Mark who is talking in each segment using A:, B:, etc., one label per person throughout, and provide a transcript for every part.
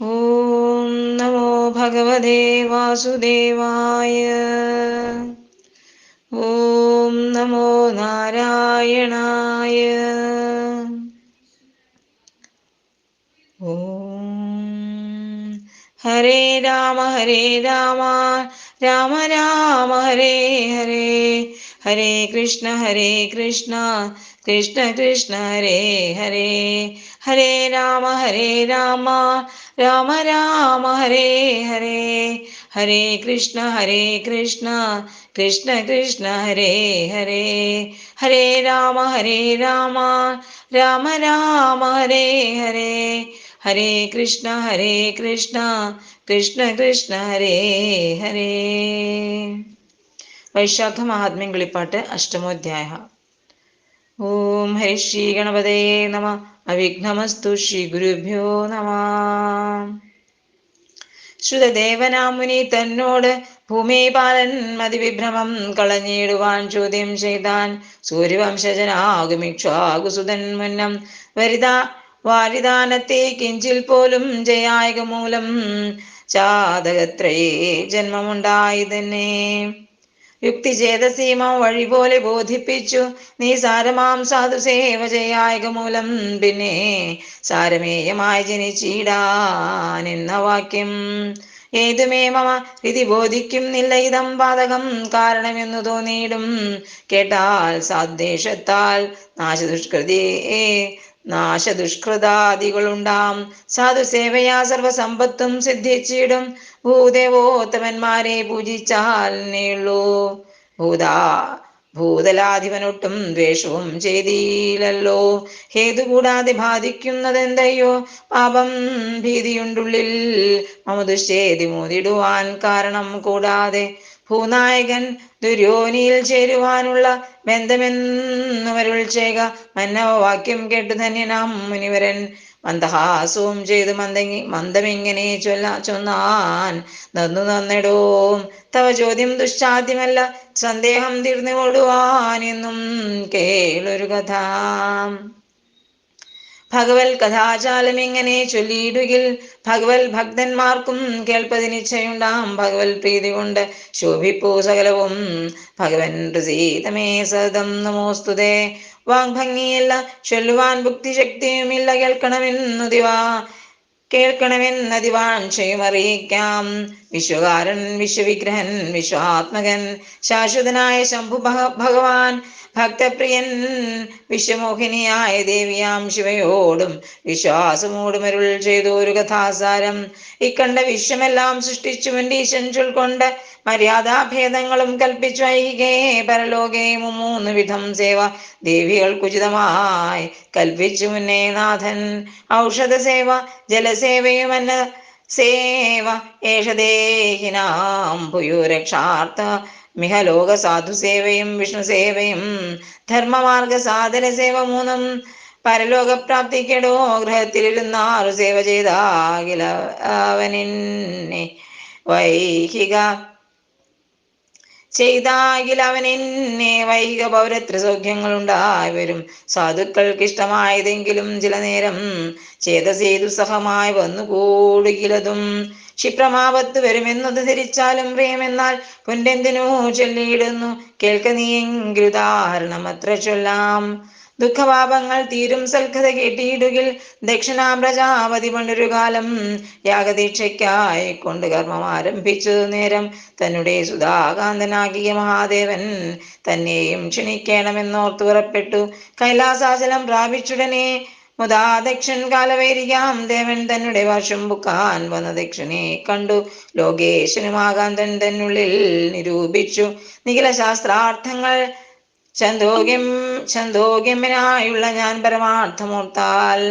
A: ഓം നമോ ഭഗവതേ വാസുദേവായ ഓം നമോ നാരായണായ ഓം ഹരേ രാമ ഹരേ രാമ രാമ രാമ ഹരേ ഹരേ ഹരേ കൃഷ്ണ ഹരേ കൃഷ്ണ കൃഷ്ണ കൃഷ്ണ ഹരേ ഹരേ हरे राम हरे राम राम राम, हरे हरे। हरे कृष्ण हरे कृष्ण कृष्ण कृष्ण, हरे हरे। हरे राम हरे राम राम राम, हरे हरे। हरे कृष्ण हरे कृष्ण कृष्ण कृष्ण, हरे हरे। वैशाख महात्म्यं गुलिपाट् अष्टमोध्याय। ഓം ഹരി ശ്രീ ഗണപതേ നമ അവിഘ്നമസ്തു ശ്രീ ഗുരുഭ്യോ നമ ശ്രുതദേവനാമുനി തന്നോട് ഭൂമിപാലൻ മതിവിഭ്രമം കളഞ്ഞിടുവാൻ ചോദ്യം ചെയ്താൻ സൂര്യവംശജനാകുമിക്ഷാകുസുതൻ മുന്നം വരിതാ വാരിദാനത്തെ കിഞ്ചിൽ പോലും ജയായക മൂലം ചാതകത്രയേ ജന്മമുണ്ടായി തന്നെ. യുക്തി ചേതസീമ വഴി പോലെ ബോധിപ്പിച്ചു. നീ സാരമാം സാധു സേവ ചെയ്യായക മൂലം പിന്നെ സാരമേയമായി ജനിച്ചിടാൻ എന്ന വാക്യം. ഏതുമേ മമ വിധി ബോധിക്കുന്നില്ല ഇതം പാതകം കാരണമെന്നു തോന്നിയിടും. കേട്ടാൽ സാദ്ദേശത്താൽ നാശദുഷ്കൃതിയെ നാശദുഷ്കൃതാദികളുണ്ടാം. സാധുസേവയാ സർവസമ്പത്തും സിദ്ധിച്ചിടും. ഭൂദേവോത്തമന്മാരെ പൂജിച്ചാൽ നീളൂ. ഭൂതാ ഭൂതലാധിപനൊട്ടും ദ്വേഷവും ചെയ്തില്ലല്ലോ ഹേതു കൂടാതെ ബാധിക്കുന്നതെന്തയ്യോ? പാപം ഭീതിയുണ്ടുള്ളിൽ മമ മോതിടുവാൻ കാരണം കൂടാതെ ഭൂനായകൻ ദുര്യോനിയിൽ ചേരുവാനുള്ള ബന്ധമെന്നുവരുൾ ചെയ്യുക മന്നവവാക്യം വാക്യം തന്നെ ധന്യനാം മുനിവരൻ. മന്ദഹാസവും ചെയ്ത് മന്ദങ്ങി മന്ദമിങ്ങനെ ചൊല്ല ചൊന്നാൻ നന്നു നന്നിടോ. തവ ചോദ്യം ദുശ്ചാദ്യമല്ല സന്ദേഹം തീർന്നു ഓടുവാനെന്നും കേളൊരു കഥ. ഭഗവൽ കഥാചാലം എങ്ങനെ ചൊല്ലിയിടുകിൽ. ഭഗവൽ ഭക്തന്മാർക്കും കേൾപ്പതിനിച്ഛയുണ്ടാം ഭഗവൽ പ്രീതി കൊണ്ട് ശോഭിപ്പൂ സകലവും. ഭഗവൻ സീതമേ സതം നമോസ്തുതേ. വാങ്ഭംഗിയില്ല ചൊല്ലുവാൻ ബുദ്ധിശക്തിയുമില്ല കേൾക്കണമെന്നുതിവാ കേൾക്കണമെന്നതിവാൻ ക്ഷയമറിയിക്കാം. വിശ്വകാരൻ വിശ്വവിഗ്രഹൻ വിശ്വാത്മകൻ ശാശ്വതനായ ശംഭു ഭഗവാൻ ഭക്തപ്രിയൻ വിശ്വമോഹിനിയായ ദേവിയാം ശിവയോടും വിശ്വാസമോടുമരുൾ ചെയ്തു ഒരു കഥാസാരം. ഇക്കണ്ട വിശ്വമെല്ലാം സൃഷ്ടിച്ചു മണ്ടീശൻ ചൊൽക്കൊണ്ട് മര്യാദാഭേദങ്ങളും കൽപ്പിച്ചു ഐകേ പരലോകേ മൂന്ന് വിധം സേവ ദേവികൾക്കുചിതമായി കൽപ്പിച്ചു മുന്നേ നാഥൻ. ഔഷധ സേവ ജലസേവയുമന്ന സേവ ഏഷദേഹിനാം ഭൂയുരക്ഷാർത്ഥ മിഹലോക സാധു സേവയും വിഷ്ണു സേവയും ധർമ്മമാർഗ സാധന സേവ മൂന്നും പരലോകപ്രാപ്തിക്കെടോ. ഗ്രഹത്തിലിരുന്നാറു സേവ ചെയ്താകില അവനെന്നെ വൈഹിക ചെയ്താകിൽ അവൻ എന്നെ വൈക പൗരത്വ സൗഖ്യങ്ങൾ ഉണ്ടായി വരും. സാധുക്കൾക്ക് ഇഷ്ടമായതെങ്കിലും ചില നേരം ചേതസേതു സഹമായി വന്നുകൂടുകിലതും ക്ഷിപ്രമാപത്ത് വരുമെന്നത് ധരിച്ചാലും പ്രിയമെന്നാൽ പുണ്ടെന്തിനോ ചൊല്ലിയിടുന്നു? കേൾക്ക നീയെങ്കിൽ ഉദാഹരണം അത്ര ചൊല്ലാം. ദുഃഖപാപങ്ങൾ തീരും സൽക്കഥ കേട്ടിയിടുകിൽ ദക്ഷിണാം പ്രജാപതി പണ്ടൊരു കാലം യാഗദീക്ഷയ്ക്കായി കൊണ്ട് കർമ്മം ആരംഭിച്ചു. നേരം തന്നെ സുധാകാന്തനാകിയ മഹാദേവൻ തന്നെയും ക്ഷണിക്കണമെന്നോർത്തു പുറപ്പെട്ടു. കൈലാസാചലം പ്രാപിച്ചുടനെ മുതാ ദക്ഷൻ കാലവേരിയാം ദേവൻ തന്നെ വർഷം ബുക്കാൻ വന്ന ദക്ഷനെ കണ്ടു. ലോകേശനുമാകാന്തൻ തന്നുള്ളിൽ നിരൂപിച്ചു. നിഖില ശാസ്ത്രാർത്ഥങ്ങൾ ചന്തോഗ്യം ചന്തോഗ്യമ്മനായുള്ള ഞാൻ പരമാർത്ഥമോർത്താൽ.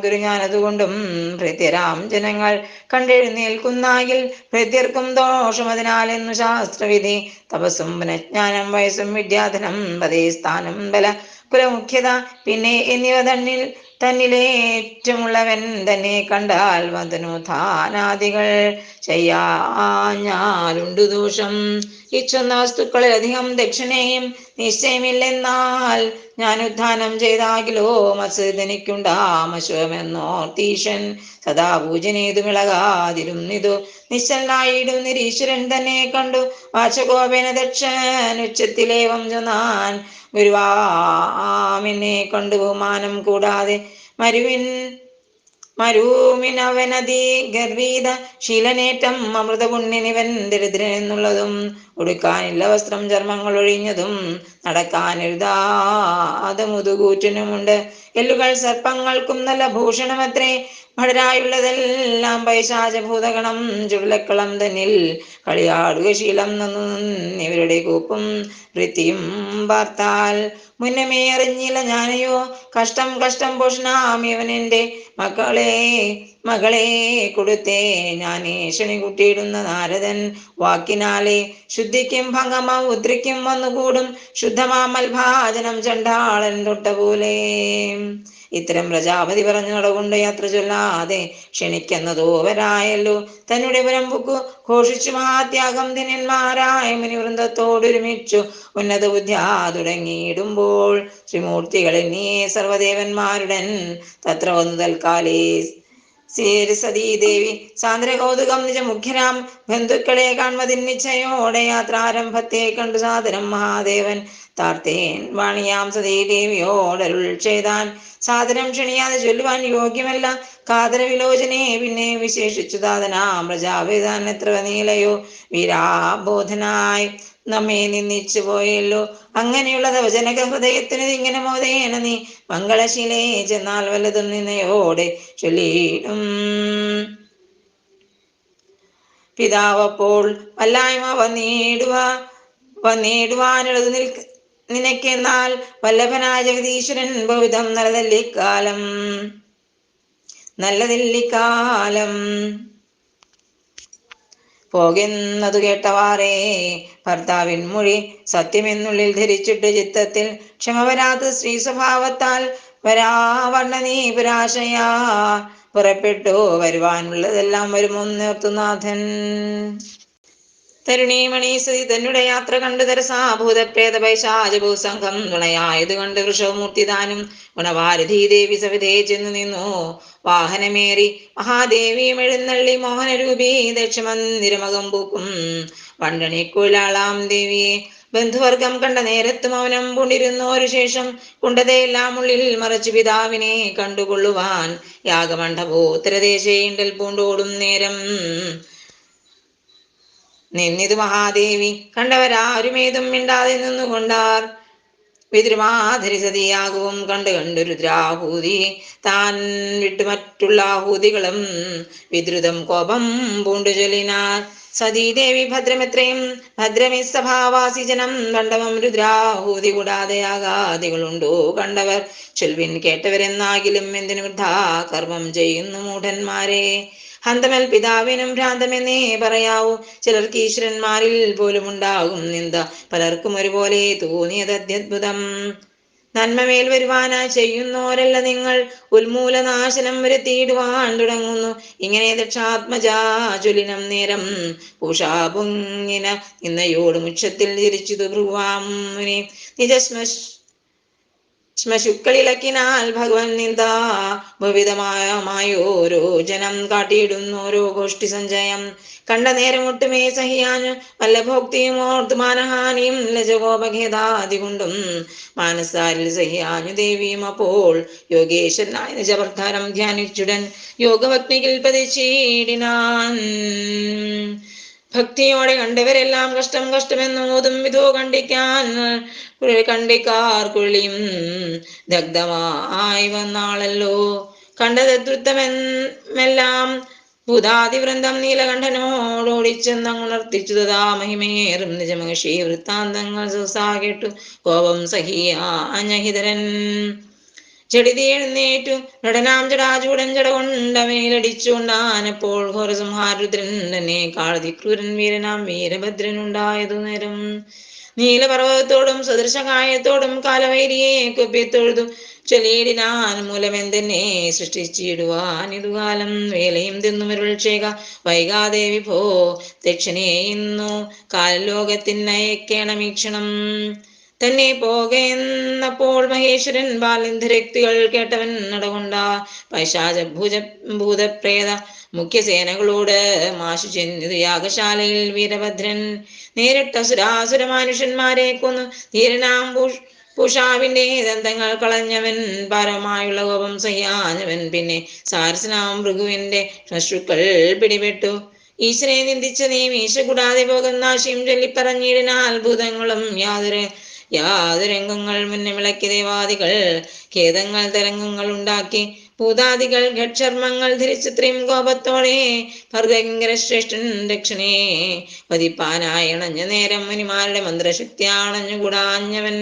A: ഗുരു ഞാൻ അതുകൊണ്ടും ഭൃത്യരാം ജനങ്ങൾ കണ്ടെഴുന്നേൽക്കുന്നായിൽ ഭൃത്യർക്കും ദോഷം. അതിനാലെന്നു ശാസ്ത്രവിധി തപസ്സും പുനഃജ്ഞാനം വയസ്സും വിദ്യാധനം പതേ സ്ഥാനം ബല കുലമുഖ്യത പിന്നെ എന്നിവ തന്നിൽ തന്നിലേറ്റമുള്ളവൻ തന്നെ കണ്ടാൽ വന്ദനോത്ഥാനാദികൾ ചെയ്യാഞ്ഞാലുണ്ട് ദോഷം. ഇച്ഛന്ന വസ്തുക്കളിൽ അധികം ദക്ഷിണയും നിശ്ചയമില്ലെന്നാൽ ഞാൻ ഉദ്ധാനം ചെയ്താകിലോ മത്സരനിക്കുണ്ടാമശോമെന്നോർത്തീശൻ സദാ പൂജനേതുമിളകാതിരുന്നിതു നിശ്ചലായിടും നിരീശ്വരൻ തന്നെ കണ്ടു. വാചകോപേന ദക്ഷൻ ഉച്ചത്തിലേവം ചൊന്നാൻ ഗുരുവാമിനെ കൊണ്ട് ബഹുമാനം കൂടാതെ മരുവിൻ മരൂമിനവനതി ഗർവീത ശീലനേറ്റം അമൃതപുണ്യനിവൻ ദരിദ്രൻ എന്നുള്ളതും ഉടുക്കാനില്ല വസ്ത്രം ചർമ്മങ്ങൾ ഒഴിഞ്ഞതും നടക്കാൻ നടക്കാനെഴുതാതെ മുതുകൂറ്റനുമുണ്ട്. എല്ലുകൾ സർപ്പങ്ങൾക്കും നല്ല ഭൂഷണമത്രേ. ഭടരായുള്ളതെല്ലാം പൈശാചഭൂതഗണം ചുള്ളക്കളം തന്നിൽ കളിയാടുക ശീലം ഇവരുടെ കൂപ്പും വൃത്തിയും വാർത്താൽ മുന്നമേ അറിഞ്ഞില്ല ഞാനയോ കഷ്ടം കഷ്ടം പോഷണാമിയവനെന്റെ മക്കളെ മകളെ കൊടുത്തേ. ഞാൻ ക്ഷണി കുട്ടിയിടുന്ന നാരദൻ വാക്കിനാലെ ശുദ്ധിക്കും ഭംഗമ ഉദ്രിക്കും വന്നുകൂടും ശുദ്ധമാമൽഭാജനം ചണ്ടാളൻ തൊട്ട പോലെ ഇത്തരം പ്രജാപതി പറഞ്ഞു നടകൊണ്ട് യാത്ര ചൊല്ലാതെ ക്ഷണിക്കുന്നതോ വരായല്ലോ തന്നെ പുരമ്പുക്കു ഘോഷിച്ചു മഹാത്യാഗം ധന്യന്മാരായ മുനിവൃന്ദത്തോടൊരുമിച്ചു. ഉന്നത ബുദ്ധ്യാ തുടങ്ങിയിടുമ്പോൾ ശ്രീമൂർത്തികളിൽ നീ സർവദേവന്മാരുടൻ. തത്ര വന്നു തൽക്കാലേ സതീദേവി. സാന്ദ്ര കൗതുകം നിജ മുഖ്യരാം ബന്ധുക്കളെ കാൺമതിന്നിച്ചയോടെ യാത്രാരംഭത്തെ കണ്ടു സാദരം മഹാദേവൻ. താർത്തേൻ വാണിയാം സതീദേവിയോടരുൾ ചെയ്താൻ സാധനം ക്ഷണിയാതെ ചൊല്ലുവാൻ യോഗ്യമല്ല. കാതര വിലോചനെ പിന്നെ വിശേഷിച്ചു താതനാം പ്രജാവേദാൻ എത്ര നീലയോ? വീരാബോധനായി നമ്മെ നിന്ദിച്ചു പോയല്ലോ. അങ്ങനെയുള്ള വചനക ഹൃദയത്തിന് ഇങ്ങനെ മോദേന നീ മംഗളശീലേ ചെന്നാൽ വല്ലതും നിന്നയോടെ ചൊല്ലിയിടും. പിതാവപ്പോൾ വല്ലായ്മ വന്നിടുക വന്നിടുവാനുള്ളത് നിൽക്ക നിനക്കെന്നാൽ വല്ലഭനായ ജഗദീശ്വരൻ ബഹുധം നല്ലതല്ലിക്കാലം. നല്ലതില്ലിക്കാലം. പോകുന്നതു കേട്ടവാറേ ഭർത്താവിൻ മൊഴി സത്യമെന്നുള്ളിൽ ധരിച്ചിട്ട് ചിത്തത്തിൽ ക്ഷമ വരാത്ത സ്ത്രീ സ്വഭാവത്താൽ വരാവണ്ണ നീ പുരാശയാ പുറപ്പെട്ടു വരുവാനുള്ളതെല്ലാം വരുമൊന്നേർത്തുനാഥൻ തരുണീമണി സതി തന്നുടെ യാത്ര കണ്ടു തരസാഭൂതപ്രേത പൈശാചഭൂ സംഘം നുണയായത് കണ്ട് വൃഷമൂർത്തിദാനും ഗുണവാരധി ദേവി സവിതേ ചെന്നു നിന്നു. വാഹനമേറി മഹാദേവിയും എഴുന്നള്ളി മോഹനരൂപി ദക്ഷമന്ദിരമകം പൂക്കും. വണ്ടണിക്കുലാളാം ദേവിയെ ബന്ധുവർഗം കണ്ട നേരത്ത് മൗനം പൂണ്ടിരുന്നോരു ശേഷം കുണ്ടതയെല്ലാം ഉള്ളിൽ മറച്ചു പിതാവിനെ കണ്ടുകൊള്ളുവാൻ യാഗമണ്ഡപോ യാഗമണ്ഡപോത്തരദേശേണ്ടൽ പൂണ്ടോടും നേരം. നിന്നിതു മഹാദേവി കണ്ടവരാരുമേതും മിണ്ടാതെ നിന്നുകൊണ്ടാർ. പിതൃമാധരി സതിയാകും കണ്ടു കണ്ടു രുദ്രാഹൂതി താൻ വിട്ടു മറ്റുള്ള ആഹൂതികളും വിദ്രുതം കോപം പൂണ്ടു ചൊല്ലിനാർ. സതീദേവി ഭദ്രമെത്രയും ഭദ്രമി സഭാവാസി ജനം കണ്ടവം രുദ്രാഹൂതി കൂടാതെ ആകാദികളുണ്ടോ കണ്ടവർ. ചൊൽവിൻ കേട്ടവരെന്നാകിലും എന്തിനു വൃദ്ധാ കർമ്മം ചെയ്യുന്നു മൂഢന്മാരെ. ഹന്തമൽ പിതാവിനും ഭ്രാന്തമെന്നേ പറയാവൂ. ചിലർക്ക് ഈശ്വരന്മാരിൽ പോലും ഉണ്ടാകും നിന്ദ. പലർക്കും ഒരുപോലെ തോന്നിയത് അത്യത്ഭുതം. നന്മമേൽ വരുവാനായി ചെയ്യുന്നോരല്ല നിങ്ങൾ. ഉന്മൂലനാശനം വരുത്തിയിടുവാൻ തുടങ്ങുന്നു. ഇങ്ങനെ ദക്ഷാത്മജാചുലിനം നേരം പൂഷാപുങ്ങിന ഇന്നയോട് മുക്ഷത്തിൽ തിരിച്ചു ഭ്രുവാമുനെ. നിജസ്മശ് ശ്മശുക്കളിളക്കിനാൽ ഭഗവൻ നിന്ദ. ഭവിതമായോരോ ജനം കാട്ടിയിടുന്നോരോ ഗോഷ്ഠി സഞ്ജയം കണ്ട നേരമൊട്ടുമേ സഹിയാൻ വല്ല ഭോക്തിയും ഓർത്ത് മാനഹാനിയും ലജഗോപഖേദാദി കൊണ്ടും മാനസാരിൽ സഹിയാനു ദേവിയും. അപ്പോൾ യോഗേശ്വരനായ നിജവർദ്ധാരം ധ്യാനിച്ചുടൻ യോഗഭഗ്നിയിൽ പതിച്ചീടിനാൻ ഭക്തിയോടെ കണ്ടവരെല്ലാം കഷ്ടം കഷ്ടമെന്നോതും വിധോ കണ്ടിക്കാൻ. കണ്ടിക്കാർ കുളിയും ദഗ്ധമായി വന്നാളല്ലോ. കണ്ടത് ദ്രുത്തമെല്ലാം ഭൂതാതിവൃന്ദം നീലകണ്ഠനോടോടിച്ചെന്നങ്ങുണർത്തിച്ചു തഥാ മഹിമേറും നിജമഹർഷി വൃത്താന്തങ്ങൾ സുസാ കേട്ടു കോപം സഹിയാഞ്ഞഹിതരൻ ചെടിതി എഴുന്നേറ്റു നടനാം ജടാചൂടൻ ജട കൊണ്ടമേലടിച്ചുകൊണ്ടാനപ്പോൾ ഘോരസംഹാരുദ്രൻ തന്നെ കാളതി ക്രൂരൻ വീരനാം വീരഭദ്രനുണ്ടായതു നേരം. നീലപർവതത്തോടും സദൃശകായത്തോടും കാലവൈരിയെ കുപ്പിത്തൊഴുതു ചൊല്ലിയിടിനാൻ മൂലമെന്തെന്നെ സൃഷ്ടിച്ചിടുവാൻ ഇതുകാലം വേലയും തിന്നുമരുൾ ചെയ്യുക വൈകാദേവി പോ ദക്ഷിണേ ഇന്നു. കാലലോകത്തിനയക്കേണമീക്ഷണം തന്നെ പോകെന്നപ്പോൾ മഹേശ്വരൻ ബാലന്ധരക്തികൾ കേട്ടവൻ നടകൊണ്ട പൈശാച ഭൂജ ഭൂതപ്രേത മുഖ്യസേനകളോട് മാശു ചെന്നിതു യാഗശാലയിൽ വീരഭദ്രൻ. നേരിട്ട സുരാസുര മനുഷ്യന്മാരെ കൊന്നു. ധീരനാം പുഷാവിന്റെ ദന്തങ്ങൾ കളഞ്ഞവൻ പരമായുള്ള കോപം സയ്യാഞ്ഞവൻ പിന്നെ സാരസനാം ഭൃഗുവിന്റെ ശശുക്കൾ പിടിപെട്ടു. ഈശ്വരനെ നിന്ദിച്ച നീ മീശ കൂടാതെ പോകുന്ന ആശയം ചൊല്ലിപ്പറഞ്ഞിടുന്ന അത്ഭുതങ്ങളും യാതൊരു യാതൊരംഗങ്ങൾ മുന്നിൽ വിളക്കി ദേവാദികൾ. ഖേദങ്ങൾ തരംഗങ്ങൾ ഉണ്ടാക്കി ഭൂതാദികൾ ഘക്ഷർമ്മങ്ങൾ ധരിച്ചത്രയും കോപത്തോടെ ഭർഗങ്കര ശ്രേഷ്ഠൻ ദക്ഷിണേ. പതിപ്പാനായണഞ്ഞ നേരം മുനിമാരുടെ മന്ത്രശക്തി ചിന്തിച്ചു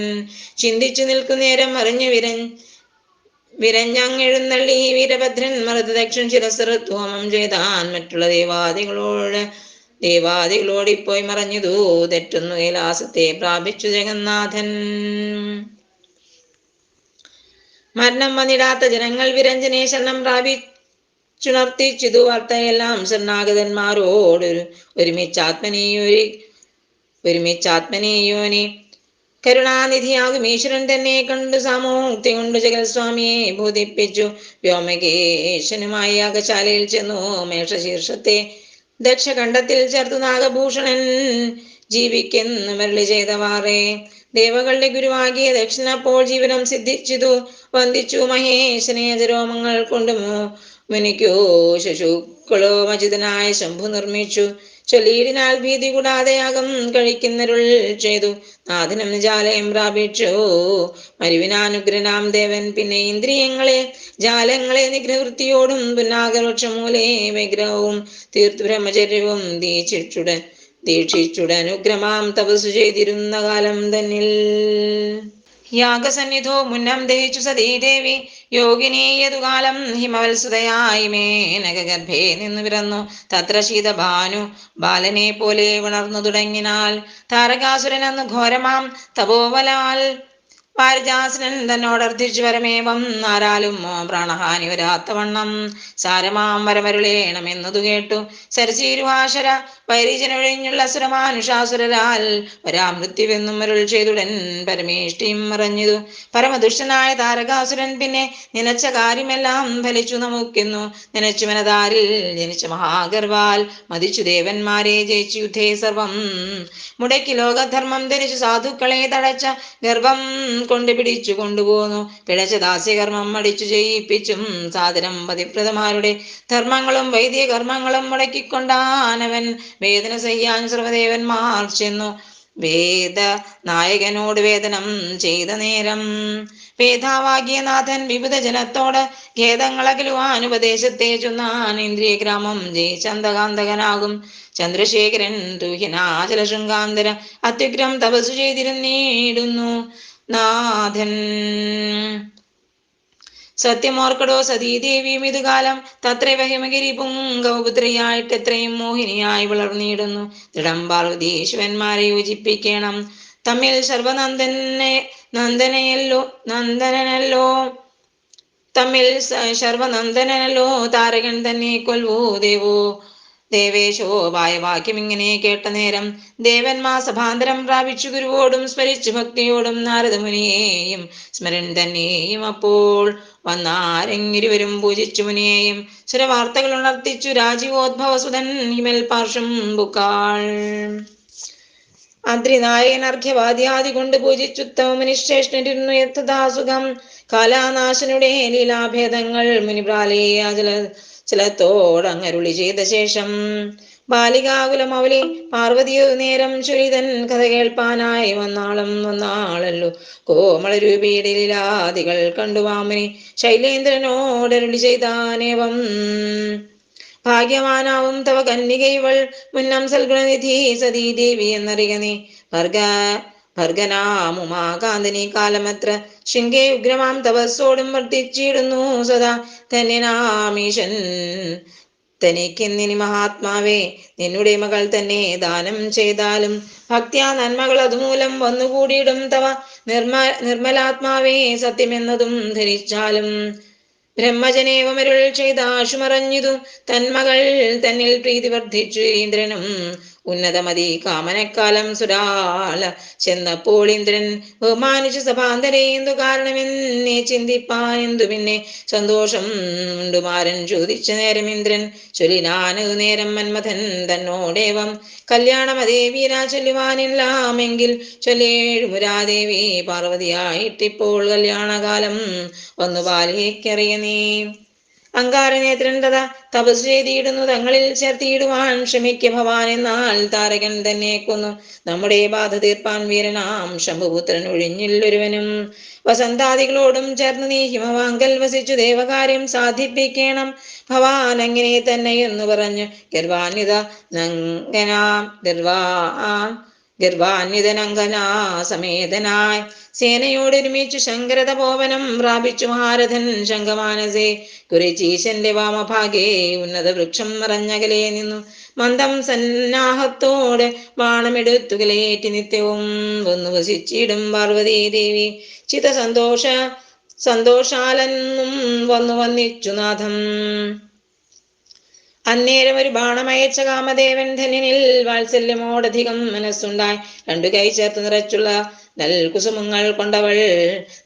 A: ചിന്തിച്ചു നിൽക്കുന്നേരം അറിഞ്ഞു വിരൻ വിരഞ്ഞങ്ങെഴുന്നള്ളി വീരഭദ്രൻ മൃതദക്ഷൻ ശിരസൃത്വമം ചെയ്താൻ മറ്റുള്ള ദേവാദികളോട് ദേവാദികളോടിപ്പോയി മറഞ്ഞു. തെറ്റുന്നു. കൈലാസത്തെ പ്രാപിച്ചു ജഗന്നാഥൻ. മരണം വന്നിടാത്ത ജനങ്ങൾ വിരഞ്ജനെ ശരണം പ്രാപിച്ചുണർത്തിച്ചിതു വാർത്തയെല്ലാം ശരണാഗതന്മാരോടൊരു ഒരുമിച്ച് ആത്മനീയോനെ കരുണാനിധിയാകും. ഈശ്വരൻ തന്നെ കണ്ടു സാമൂഹ്യ കൊണ്ട് ജഗൽസ്വാമിയെ ബോധിപ്പിച്ചു. വ്യോമകേശനുമായി അകശാലയിൽ ചെന്നു മേഷശീർഷത്തെ ദക്ഷഖണ്ഡത്തിൽ ചേർത്തു നാഗഭൂഷണൻ ജീവിക്കുന്നു മരളി ചെയ്തവാറേ. ദേവകളുടെ ഗുരുവാകിയ ദക്ഷിണപ്പോൾ ജീവനം സിദ്ധിച്ചിതു. വന്ദിച്ചു മഹേശനെ അജരോമങ്ങൾ കൊണ്ട് മുനിക്കോ ശശുക്കളോ മജിതനായ ശംഭു നിർമ്മിച്ചു. ചൊല്ലിയിടിനാൽ ഭീതി കൂടാതെ യാഗം കഴിക്കുന്നരുൾ ചെയ്തു. നാഥനം ജാലയം പ്രാപിച്ചു. മരുവിനാനുഗ്രനാം ദേവൻ പിന്നെ ഇന്ദ്രിയങ്ങളെ ജാലങ്ങളെ നിഗ്രവൃത്തിയോടും പുന്നാഗവൃക്ഷമൂലേ വിഗ്രഹവും തീർത്തു ബ്രഹ്മചര്യവും ദീക്ഷിച്ചുടൻ ദീക്ഷിച്ചുടനുഗ്രമാം തപസ്സു ചെയ്തിരുന്ന കാലം തന്നിൽ. യാഗസന്നിധോ മുന്നം ദഹിച്ചു സതീദേവി യോഗിനീയതുകാലം ഹിമവത്സുതയായി മേനകഗർഭേ നിന്നു പിറന്നു. തത്ര ശീതഭാനു ബാലനെ പോലെ ഉണർന്നു തുടങ്ങിനാൽ. താരകാസുരൻ അന്ന് ഘോരമാം. തപോവലാൽ പാരിജാസനൻ തന്നോടർത്ഥിച്ചു വരമേവം ആരാലും പ്രാണഹാനി വരാത്തവണ്ണം സാരമാം വരമരുളേണമെന്നതു കേട്ടു. സരസീരുവാശര വൈരീജനൊഴിഞ്ഞുള്ള അസുരമാനുഷാസുരരാൽ വരാമൃത്യുവെന്നും അരുൾ ചെയ്തുടൻ പരമേഷ്ടിയും മറഞ്ഞിതു. പരമദുഷ്ടനായ താരകാസുരൻ പിന്നെ നിനച്ച കാര്യമെല്ലാം ഫലിച്ചു നമുക്കെന്നു. നിനച്ചു മനതാരിൽ ജനിച്ച മഹാഗർവാൽ മതിച്ചു ദേവന്മാരെ ജയിച്ചു യുദ്ധേ സർവം. മുടക്കി ലോകധർമ്മം ധരിച്ചു സാധുക്കളെ തടച്ച ഗർഭം കൊണ്ട് പിടിച്ചു കൊണ്ടുപോന്നു. പിഴച്ച ദാസ്യകർമ്മം അടിച്ചു ചെയ്യിപ്പിച്ചും സാധനം പതിപ്രതമാരുടെ ധർമ്മങ്ങളും വൈദിക കർമ്മങ്ങളും മുടക്കിക്കൊണ്ടാനവൻ വേദന ചെയ്യാൻ സർവദേവന്മാർ ചെന്നു. വേദ നായകനോട് വേദനം ചെയ്ത നേരം വേദാവാകിയ നാഥൻ വിവിധ ജനത്തോട് ഖേദങ്ങളകലുവാൻ ഉപദേശത്തെ ചൊന്നാൻ ഇന്ദ്രിയ ഗ്രാമം ജയ ചന്ദകാന്തകനാകും. ചന്ദ്രശേഖരൻ തൂഹ്യനാചല ശൃംഗാന്തര അത്യുഗ്രം തപസ്സു ചെയ്തിരുന്നീടുന്നു. നാഥൻ. സത്യമോർക്കടോ സതീദേവിയും ഇതുകാലം തത്രൈവ ഹിമഗിരി പുങ്കൗപുത്രിയായിട്ട് എത്രയും മോഹിനിയായി വളർന്നിടുന്നു. ദൃഢം പാർവതീശ്വരന്മാരെ യോജിപ്പിക്കണം. തമ്മിൽ സർവനന്ദനെ നന്ദനയല്ലോ നന്ദനനല്ലോ. തമ്മിൽ സർവനന്ദനല്ലോ താരകൻ തന്നെ കൊൽവോ ദേവോ. ദേവേശോപായ വാക്യം ഇങ്ങനെ കേട്ട നേരം ദേവന്മാ സഭാന്തരം പ്രാപിച്ചു ഗുരുവോടും സ്മരിച്ചു ഭക്തിയോടും നാരദമുനിയെയും സ്മരൻ തന്നെയും അപ്പോൾ വന്നാരെങ്ങിരുവരും പൂജിച്ചു മുനിയെയും. സുരവാർത്തകൾ ഉണർത്തിച്ചു രാജീവോദ്ഭവസുതൻ ഹിമൽ പാർശ്വം ബുക്കാൾ അദ്രിനായകൻ അർഘ്യവാദ്യാദി കൊണ്ട് പൂജിച്ചുത്തമനിശ്രേഷ്ഠനിരുന്നു യഥാസുഖം കാലാനാശനുടെ ലീലാഭേദങ്ങൾ മുനിപ്രാലേയ ജല ചിലത്തോടങ്ങരുളി ചെയ്ത ശേഷം ബാലികാകുലം അവളി പാർവതിയോ നേരം ചുരിതൻ കഥ കേൾപ്പാനായി വന്നാളും വന്നാളല്ലോ. കോമളരൂപിയുടെ ലീലാദികൾ കണ്ടു വാമനി ശൈലേന്ദ്രനോടരുളി ചെയ്താനേവം. ഭാഗ്യവാനാവും തവ കന്യകൈവൾ മുന്നം സൽഗുണനിധി സതീദേവി എന്നറിയ നീ ഭർഗ ഭർഗനാമുമാകാന്തനി കാലമത്ര ശൃംഗേ ഉഗ്രമാം തപസ്സോടും വർദ്ധിച്ചിടുന്നു സദാ ധന്യനാമീശൻ. തനിക്കെന്നിനി മഹാത്മാവേ നിന്നുടെ മകൾ തന്നെ ദാനം ചെയ്താലും ഭക്ത്യാ നന്മകൾ അതുമൂലം വന്നുകൂടിയിടും തവ. നിർമ്മ നിർമ്മലാത്മാവേ സത്യമെന്നതും ധരിച്ചാലും ബ്രഹ്മജനേവമരുൾ ചെയ്ത ആശുമറഞ്ഞിതു. തന്മകൾ തന്നിൽ പ്രീതി വർദ്ധിച്ചു ഇന്ദ്രനും ഉന്നതമതി കാമനക്കാലം സുരാല. ചെന്നപ്പോൾ ഇന്ദ്രൻ ബഹുമാനിച്ചു സഭാന്തരേന്തു കാരണമെന്നേ ചിന്തിപ്പാൻ എന്തു പിന്നെ? സന്തോഷം ഉണ്ടുമാരൻ ചോദിച്ച നേരം ഇന്ദ്രൻ. ചൊല്ലിനാനു നേരം മന്മഥൻ തന്നോടേവം. കല്യാണമതേ വീരാ ചൊല്ലുവാനില്ലാമെങ്കിൽ ചൊല്ലേഴുമുരാദേവി പാർവതിയായിട്ടിപ്പോൾ കല്യാണകാലം വന്നു ബാലിയേക്കറിയ നീ. അങ്കാരനേത്രൻ തഥ തപസ് ചെയ്തിടുന്നു തങ്ങളിൽ ചേർത്തിയിടുവാൻ ശ്രമിക്ക ഭവാൻ. എന്നാൽ താരകൻ തന്നെ കൊന്നു. നമ്മുടെ ബാധ തീർപ്പാൻ വീരനാം. ശംഭുപുത്രൻ ഒഴിഞ്ഞില്ലൊരുവനും വസന്താദികളോടും ചേർന്ന് നീ ഹിമവാങ്കൽ വസിച്ചു ദേവകാര്യം സാധിപ്പിക്കണം. ഭവാൻ അങ്ങനെ തന്നെ എന്ന് പറഞ്ഞു ഗർവാന്വിത നങ്കനാം ഗർവാ ഗർഭാന്വിതനങ്കനാ സമേതനായി സേനയോടൊരുമിച്ചു ശങ്കരതപോവനം പ്രാപിച്ചു മഹാരഥൻ ശങ്കമാനസേ കുറിച്ചീശന്റെ വാമഭാഗേ ഉന്നത വൃക്ഷം നിറഞ്ഞകലെ നിന്നു. മന്ദം സന്നാഹത്തോടെ ബാണമെടുത്തുകലേറ്റി നിത്യവും വന്നു വസിച്ചിടും പാർവതീ ദേവി. ചിത സന്തോഷ സന്തോഷാലെന്നും വന്നു വന്നിച്ചു നാഥം. അന്നേരം ഒരു ബാണമയച്ച കാമദേവൻ ധനിനിൽ വാത്സല്യമോടധികം മനസ്സുണ്ടായി. രണ്ടു കൈ ചേർത്ത് നിറച്ചുള്ള നൽകുസുമങ്ങൾ കൊണ്ടവൾ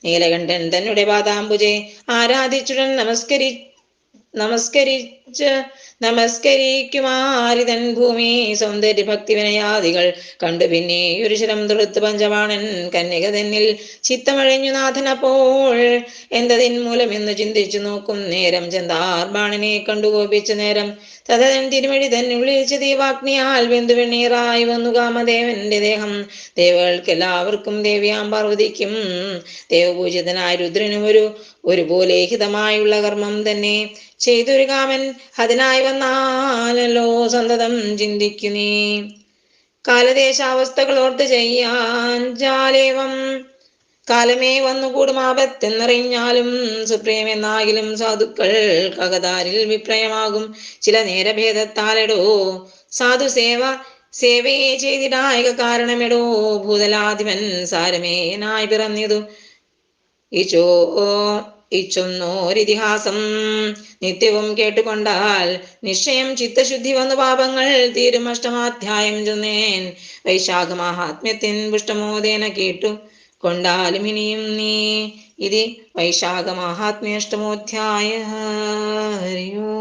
A: നീലകണ്ഠൻ തന്നെ പാതാംബുജെ ആരാധിച്ചുടൻ നമസ്കരി നമസ്കരിച്ച് നമസ്കരിക്കുമാരിതൻ ഭൂമി സൗന്ദര്യ ഭക്തി വിനയാദികൾ കണ്ടു പിന്നെ ഒരു ശരം തൊടുത്ത് പഞ്ചവാണൻ കന്യക തന്നിൽ ചിത്തമഴഞ്ഞു നാഥനപ്പോൾ എന്തതിൻ മൂലമെന്ന് ചിന്തിച്ചു നോക്കും നേരം ചെന്താർ ബാണനെ കണ്ടു കോപിച്ച നേരം. തഥൻ തിരുമഴി തന്നുള്ളിൽ ദീവാഗ്നിയാൽ ബന്ധു വെണ്ണീറായി വന്നു കാമദേവന്റെ ദേഹം. ദേവകൾക്കെല്ലാവർക്കും ദേവിയാം പാർവതിക്കും ദേവപൂജിതനായ രുദ്രനും ഒരു ഒരുപോലെ ഹിതമായുള്ള കർമ്മം തന്നെ. ചെയ്തൊരു കാമൻ അതിനായി വന്നാലല്ലോ സന്തതം ചിന്തിക്കുന്നേ. ഓർത്ത് ചെയ്യാൻ ജാലേവം. കാലമേ വന്നുകൂടും ആപത്തെന്നറിഞ്ഞാലും സുപ്രിയമെന്നാകിലും സാധുക്കൾ കകതാരിൽ വിപ്രയമാകും ചില നേരഭേദത്താലെടോ സാധു സേവ സേവയെ ചെയ്തിടായക കാരണമെടോ. ഭൂതലാധിപൻ സാരമേനായി പിറന്നിതു. ഇച്ചോ ഇച്ഛുന്നോരിതിഹാസം. നിത്യവും കേട്ടുകൊണ്ടാൽ നിശ്ചയം ചിത്തശുദ്ധി വന്നു പാപങ്ങൾ തീരും അഷ്ടമാധ്യായം ചെന്നേൻ. വൈശാഖ മഹാത്മ്യത്തിൻ പുഷ്ടമോദേന കേട്ടു. കൊണ്ടാലും ഇനിയും നീ ഇത് വൈശാഖ മഹാത്മ്യ അഷ്ടമോധ്യായ ഹരിയോ.